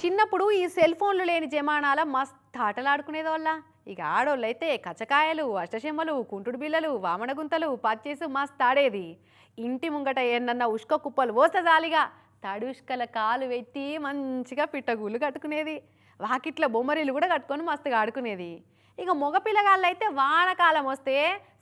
చిన్నప్పుడు ఈ సెల్ ఫోన్లు లేని జమానాల మస్తు ఆటలాడుకునేది వాళ్ళ ఇక ఆడోళ్ళు అయితే కచ్చకాయలు కుంటుడు బిళ్ళలు వామన గుంతలు పచ్చేసు మస్తు ఆడేది. ఇంటి ముంగట ఎన్నన్న ఉష్క కుప్పలు పోస్తే జాలిగా తడుష్కల కాలు పెట్టి మంచిగా పిట్టగూళ్ళు కట్టుకునేది. వాకిట్ల బొమ్మరీలు కూడా కట్టుకొని మస్తుగా ఆడుకునేది. ఇక మగపిల్లగాళ్ళు అయితే వానకాలం వస్తే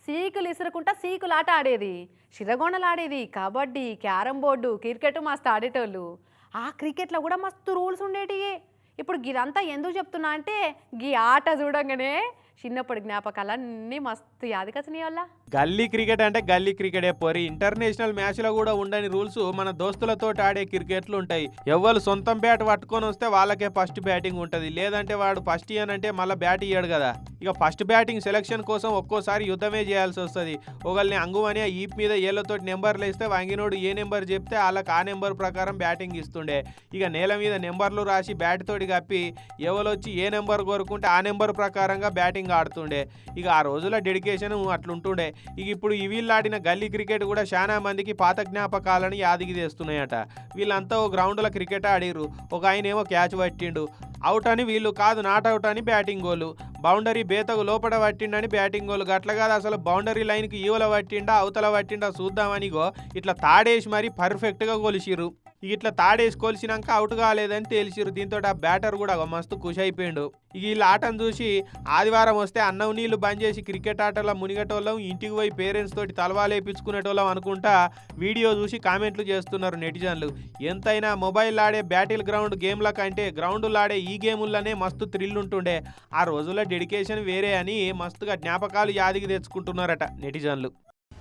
సీకులు ఇసురుకుంటా సీకులు ఆట ఆడేది. శిరగొండలు ఆడేది కబడ్డీ క్యారం బోర్డు క్రికెట్ మస్తు ఆడేటోళ్ళు. ఆ క్రికెట్లో కూడా మస్తు రూల్స్ ఉండేటివి ఇప్పుడు గిదంతా ఎందుకు చెప్తున్నా అంటే గీ ఆట చూడంగానే చిన్నప్పటి జ్ఞాపకాలన్నీ మస్తు యాదికొచ్చినాయి వాళ్ళ గల్లీ క్రికెట్ అంటే గల్లీ క్రికెటే పోరి. ఇంటర్నేషనల్ మ్యాచ్లో కూడా ఉండని రూల్స్ మన దోస్తులతో ఆడే క్రికెట్లు ఉంటాయి. ఎవరు సొంతం బ్యాట్ పట్టుకొని వస్తే వాళ్ళకే ఫస్ట్ బ్యాటింగ్ ఉంటది. లేదంటే వాడు ఫస్ట్ అంటే మళ్ళీ బ్యాట్ ఇయ్యాడు కదా. ఇక ఫస్ట్ బ్యాటింగ్ సెలక్షన్ కోసం ఒక్కోసారి యుద్ధమే చేయాల్సి వస్తుంది. ఒకళ్ళని అంగుమని ఆ ఈప్ మీద ఏళ్ళతో నెంబర్లు ఇస్తే వంగినోడు ఏ నెంబర్ చెప్తే వాళ్ళకి ఆ నెంబర్ ప్రకారం బ్యాటింగ్ ఇస్తుండే. ఇక నేల మీద నెంబర్లు రాసి బ్యాట్ తోటి కప్పి ఎవరొచ్చి ఏ నెంబర్ కోరుకుంటే ఆ నెంబర్ ప్రకారంగా బ్యాటింగ్ ఆడుతుండే. ఇక ఆ రోజుల డెడికేషన్ అట్లుంటుండే. ఇక ఇప్పుడు ఈ వీళ్ళు ఆడిన గల్లీ క్రికెట్ కూడా చాలా మందికి పాత జ్ఞాపకాలను యాదికి తెస్తున్నాయట వీళ్ళంతా ఓ గ్రౌండ్లో క్రికెట్ ఆడిర్రు. ఒక ఆయన ఏమో క్యాచ్ పట్టిండు. అవుట్ అని వీళ్ళు కాదు నాట్ అవుట్ అని బ్యాటింగ్ గోలు బౌండరీ బేతకు లోపల పట్టిండని బ్యాటింగ్ గోలు గట్ల కాదు అసలు బౌండరీ లైన్కి ఈవల పట్టిండా అవతల పట్టిండా చూద్దామనిగో ఇట్లా తాడేసి మరీ పర్ఫెక్ట్గా కొలిసిర్రు. ఇట్లా తాడేసి కొలిసినాక అవుట్ కాలేదని తేల్చిర్రు దీంతో ఆ బ్యాటర్ కూడా ఒక మస్తు ఖుషి అయిపోయిండు. ఇక వీళ్ళ ఆటను చూసి ఆదివారం వస్తే అన్నం నీళ్ళు బంద్ చేసి క్రికెట్ ఆటలో మునిగేటోళ్ళం ఇంటికి పోయి పేరెంట్స్ తోటి తలవాలేపించుకునేటోళ్ళం అనుకుంటా వీడియో చూసి కామెంట్లు చేస్తున్నారు నెటిజన్లు. ఎంతైనా మొబైల్ ఆడే బ్యాటిల్ గ్రౌండ్ గేమ్ల కంటే గ్రౌండ్లు ఆడే ఈ గేముల్లోనే మస్తు థ్రిల్ ఉంటుండే. ఆ రోజుల్లో డెడికేషన్ వేరే అని మస్తుగా జ్ఞాపకాలు యాదికి తెచ్చుకుంటున్నారట నెటిజన్లు.